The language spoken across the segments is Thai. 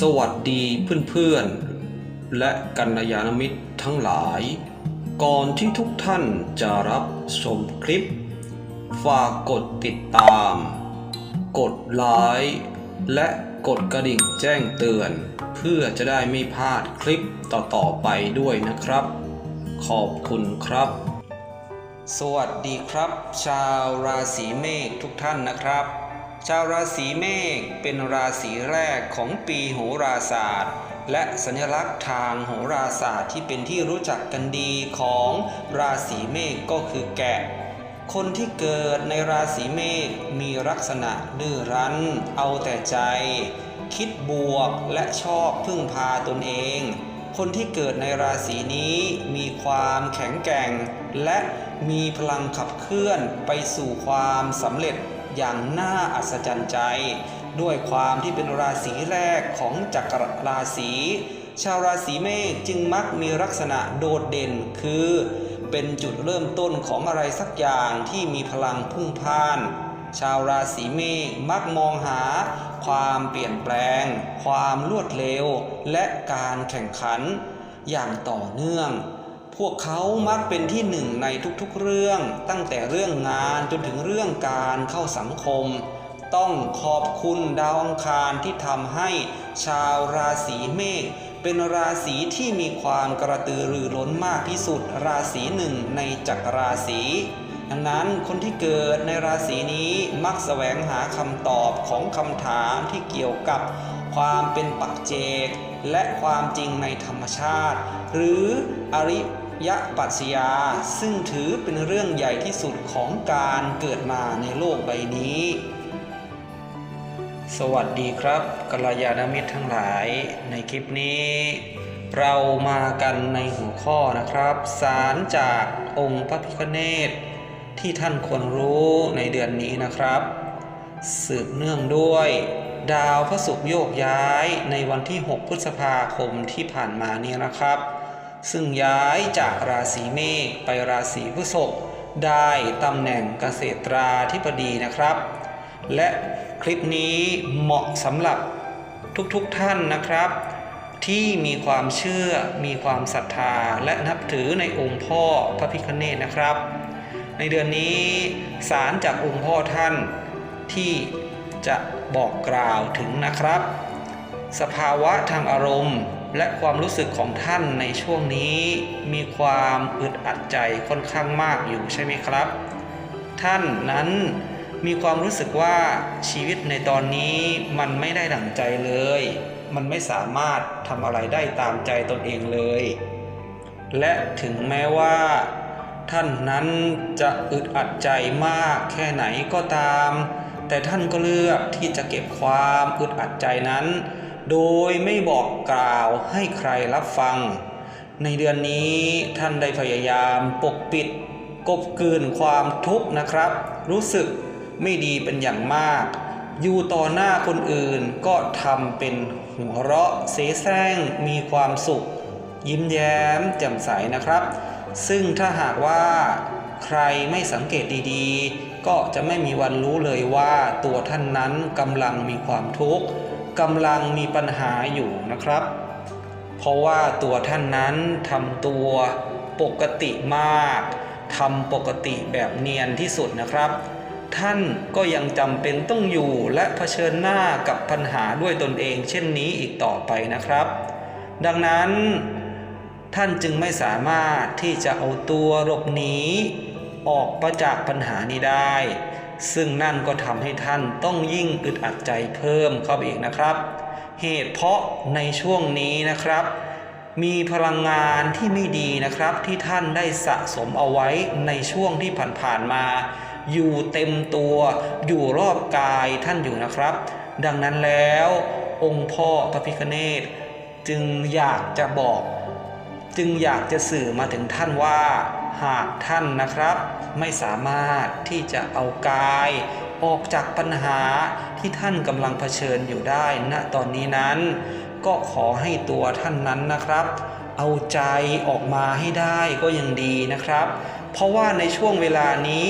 สวัสดีเพื่อนๆ และกัลยาณมิตรทั้งหลาย ก่อนที่ทุกท่านจะรับชมคลิป ฝากกดติดตาม กดไลค์และกดกระดิ่งแจ้งเตือน เพื่อจะได้ไม่พลาดคลิปต่อๆไปด้วยนะครับ ขอบคุณครับ สวัสดีครับ ชาวราศีเมษทุกท่านนะครับ ชาวราศีเมษเป็นราศีแรกของปีโหราศาสตร์ และสัญลักษณ์ทางโหราศาสตร์ที่เป็นที่รู้จักกันดีของราศีเมษก็คือแกะ คนที่เกิดในราศีเมษมีลักษณะดื้อรั้น เอาแต่ใจ คิดบวกและชอบพึ่งพาตนเอง คนที่เกิดในราศีนี้มีความแข็งแกร่ง และมีพลังขับเคลื่อนไปสู่ความสำเร็จ อย่างน่าอัศจรรย์ใจ ด้วยความที่เป็นราศีแรกของจักรราศีชาวราศีเมษจึงมักมีลักษณะโดดเด่นคือ เป็นจุดเริ่มต้นของอะไรสักอย่างที่มีพลังพุ่งพ่าน ชาวราศีเมษมักมองหา ความเปลี่ยนแปลง ความรวดเร็ว และการแข่งขัน อย่างต่อเนื่อง พวกเขามักเป็นที่หนึ่งในทุกๆเรื่อง ตั้งแต่เรื่องงานจนถึงเรื่องการเข้าสังคม ต้องขอบคุณดาวอังคารที่ทำให้ชาวราศีเมษเป็นราศีที่มีความกระตือรือร้นมากที่สุดราศีหนึ่งในจักรราศีดังนั้นคนที่เกิดในราศีนี้มักแสวงหาคำตอบของคำถามที่เกี่ยวกับความเป็นปัจเจก และความจริงในธรรมชาติ หรืออริ ยะปัจยา ซึ่งถือเป็นเรื่องใหญ่ที่สุดของการเกิดมาในโลกใบนี้ สวัสดีครับกัลยาณมิตรทั้งหลาย ในคลิปนี้ เรามากันในหัวข้อนะครับ สารจากองค์พระพิฆเนศที่ท่านควรรู้ในเดือนนี้นะครับ สืบเนื่องด้วย ดาวพระศุกร์โยกย้ายในวันที่ 6 พฤษภาคมที่ผ่านมานี้นะครับ ซึ่งย้ายจากราศีเมษไปราศีพฤษภได้ตำแหน่งเกษตราธิบดีนะครับ และคลิปนี้เหมาะสำหรับทุกๆทท่านนะครับ ที่มีความเชื่อมีความศรัทธาและนับถือในองค์พ่อพระพิฆเนศนะครับ ในเดือนนี้สารจากองค์พ่อท่านที่จะบอกกล่าวถึงนะครับ สภาวะทางอารมณ์ และความรู้สึกของท่านในช่วงนี้มีความอึดอัดใจค่อนข้างมากอยู่ใช่ไหมครับ ท่านนั้นมีความรู้สึกว่าชีวิตในตอนนี้มันไม่ได้ดั่งใจเลย มันไม่สามารถทำอะไรได้ตามใจตนเองเลย และถึงแม้ว่า ท่านนั้นจะอึดอัดใจมากแค่ไหนก็ตาม แต่ท่านก็เลือกที่จะเก็บความอึดอัดใจนั้น โดยไม่บอกกล่าวให้ใครรับฟัง ในเดือนนี้ท่านได้พยายามปกปิด กบกืนความทุกข์นะครับ รู้สึกไม่ดีเป็นอย่างมาก อยู่ต่อหน้าคนอื่นก็ทำเป็นหัวเราะเสแสร้งมีความสุข ยิ้มแย้มแจ่มใสนะครับ ซึ่งถ้าหากว่าใครไม่สังเกตดีๆ ก็จะไม่มีวันรู้เลยว่าตัวท่านนั้นกำลังมีความทุกข์ กำลังมีปัญหาอยู่นะครับ เพราะว่าตัวท่านนั้นทำตัวปกติมากทำปกติแบบเนียนที่สุดนะครับ ท่านก็ยังจำเป็นต้องอยู่และเผชิญหน้ากับปัญหาด้วยตนเอง เช่นนี้อีกต่อไปนะครับ ดังนั้น ท่านจึงไม่สามารถที่จะเอาตัวหลบหนีออกประจากปัญหานี้ได้ ซึ่งนั่นก็ทำให้ท่านต้องยิ่งอึดอัดใจเพิ่มเข้าไปอีกนะครับ เหตุเพราะในช่วงนี้นะครับ มีพลังงานที่ไม่ดีนะครับ ที่ท่านได้สะสมเอาไว้ในช่วงที่ผ่านๆมา อยู่เต็มตัว อยู่รอบกายท่านอยู่นะครับ ดังนั้นแล้วองค์พ่อพระพิฆเนศจึงอยากจะบอก จึงอยากจะสื่อมาถึงท่านว่า หากท่านนะครับไม่สามารถที่จะเอากาย ออกจากปัญหาที่ท่านกำลังเผชิญอยู่ได้ณตอนนี้นั้น ก็ขอให้ตัวท่านนั้นนะครับ เอาใจออกมาให้ได้ก็ยังดีนะครับ เพราะว่าในช่วงเวลานี้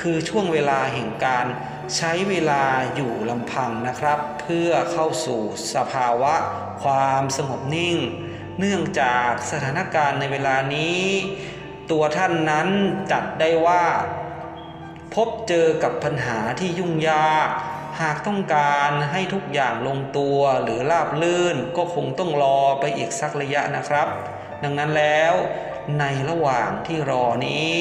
คือช่วงเวลาแห่งการใช้เวลาอยู่ลำพังนะครับ เพื่อเข้าสู่สภาวะความสงบนิ่ง เนื่องจากสถานการณ์ในเวลานี้ ตัวท่านนั้นจัดได้ว่า พบเจอกับปัญหาที่ยุ่งยาก หากต้องการให้ทุกอย่างลงตัวหรือราบลื่นก็คงต้องรอไปอีกสักระยะนะครับ ดังนั้นแล้วในระหว่างที่รอนี้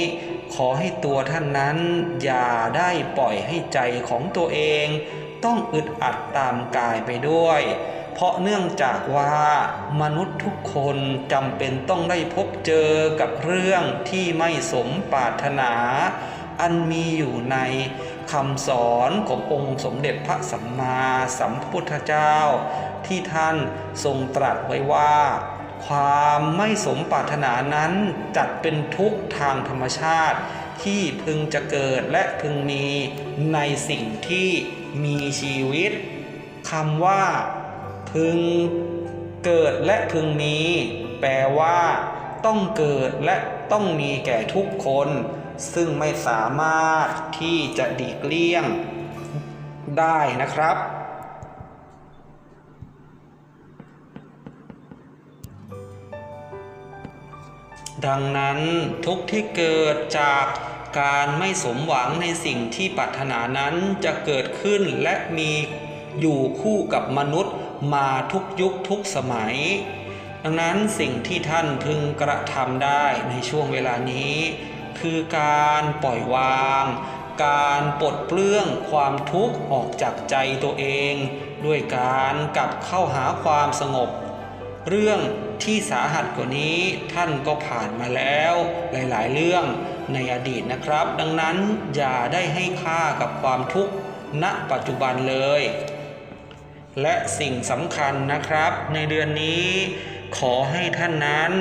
ขอให้ตัวท่านนั้น อย่าได้ปล่อยให้ใจของตัวเอง ต้องอึดอัดตามกายไปด้วย เพราะเนื่องจากว่ามนุษย์ทุกคนจำเป็นต้องได้พบเจอกับเรื่องที่ไม่สมปรารถนา อันมีอยู่ในคำสอนขององค์สมเด็จพระสัมมาสัมพุทธเจ้า ที่ท่านทรงตรัสไว้ว่า ความไม่สมปรารถนานั้นจัดเป็นทุกข์ทางธรรมชาติ ที่พึงจะเกิดและพึงมีในสิ่งที่มีชีวิตคำว่า พึงเกิดและพึงมี แปลว่า ต้องเกิดและต้องมีแก่ทุกคน ซึ่งไม่สามารถที่จะดีกเลี่ยง ได้นะครับดังนั้นทุกที่เกิดจากการไม่สมหวังในสิ่งที่ปรารถนานั้นจะเกิดขึ้นและมีอยู่คู่กับมนุษย์ มาทุกยุคทุกสมัย ดังนั้นสิ่งที่ท่านพึงกระทำได้ในช่วงเวลานี้ คือการปล่อยวาง การปลดเปลื้องความทุกข์ออกจากใจตัวเอง ด้วยการกลับเข้าหาความสงบ เรื่องที่สาหัสกว่านี้ท่านก็ผ่านมาแล้วหลายๆ เรื่องในอดีตนะครับ ดังนั้นอย่าได้ให้ค่ากับความทุกข์ณปัจจุบันเลย และสิ่งสำคัญนะครับ ในเดือนนี้ขอให้ท่านนั้น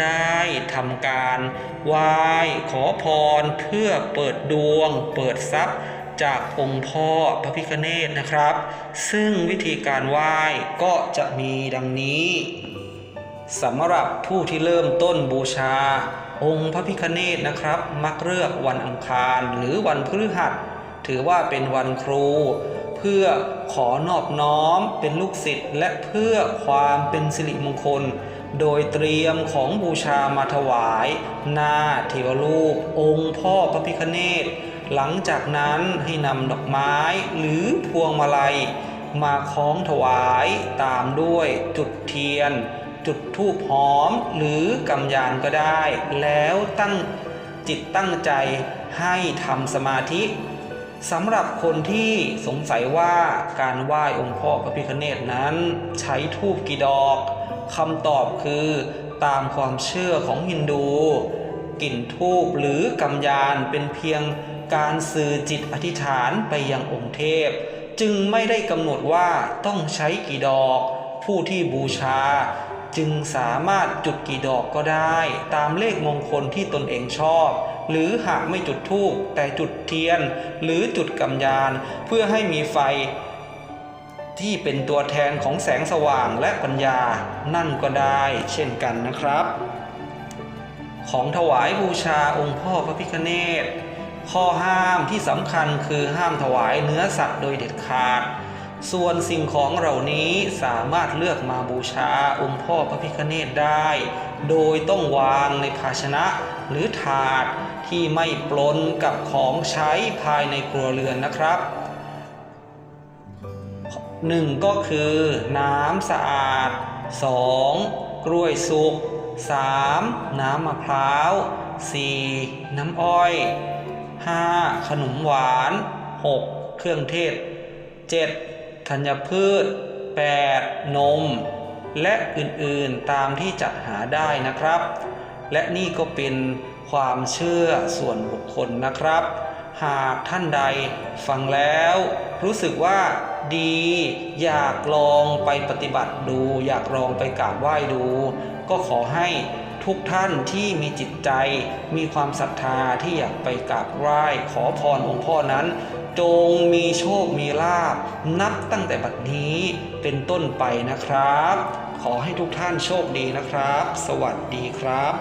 ได้ทำการไหว้ขอพรเพื่อเปิดดวง เปิดทรัพย์จากองค์พ่อพระพิฆเนศนะครับ ซึ่งวิธีการไหว้ก็จะมีดังนี้สำหรับผู้ที่เริ่มต้นบูชา องค์พระพิฆเนศนะครับ มักเลือกวันอังคารหรือวันพฤหัส ถือว่าเป็นวันครู พื่อขอนอบน้อมเป็นลูกศิษย์และเพื่อความเป็นสิริมงคล โดยเตรียมของบูชามาถวาย หน้าเทวรูป องค์พ่อพระพิฆเนศหลังจากนั้นให้นำดอกไม้หรือพวงมาลัย มาคล้องถวายตามด้วยจุดเทียน จุดธูปหอมหรือกำยานก็ได้ แล้วตั้งจิตตั้งใจให้ทำสมาธิ สำหรับคนที่สงสัยว่าการไหว้องค์พ่อพระพิฆเนศนั้น ใช้ทูบกี่ดอกคำตอบคือตามความเชื่อของฮินดู กลิ่นทูบหรือกำยานเป็นเพียงการสื่อจิตอธิษฐานไปยังองค์เทพ จึงไม่ได้กำหนดว่าต้องใช้กี่ดอก ผู้ที่บูชา จึงสามารถจุดกี่ดอกก็ได้ ตามเลขมงคลที่ตนเองชอบ หรือหากไม่จุดธูปแต่จุดเทียน หรือจุดกำยาน เพื่อให้มีไฟ ที่เป็นตัวแทนของแสงสว่างและปัญญา นั่นก็ได้ เช่นกันนะครับ ของถวายบูชาองค์พ่อพระพิฆเนศข้อห้ามที่สำคัญคือห้ามถวายเนื้อสัตว์โดยเด็ดขาด ส่วนสิ่งของเหล่านี้สามารถเลือกมาบูชาองค์พ่อพระพิฆเนศได้ โดยต้องวางในภาชนะหรือถาด ที่ไม่ปลนกับของใช้ภายในครัวเรือนนะครับหนึ่งก็คือน้ำสะอาด 2. กล้วยสุก 3. น้ำมะพร้าว 4. น้ำอ้อย 5. ขนมหวาน 6. เครื่องเทศ 7. ธัญพืช 8. นม และอื่นๆตามที่จัดหาได้นะครับ และนี่ก็เป็น ความเชื่อส่วนบุคคลนะครับ หากท่านใดฟังแล้ว รู้สึกว่าดี อยากลองไปปฏิบัติดู อยากลองไปกราบไหว้ดู ก็ขอให้ทุกท่านที่มีจิตใจ มีความศรัทธาที่อยากไปกราบไหว้ขอพรองค์พ่อนั้น จงมีโชคมีลาบนับตั้งแต่บัดนี้เป็นต้นไปนะครับ ขอให้ทุกท่านโชคดีนะครับ สวัสดีครับ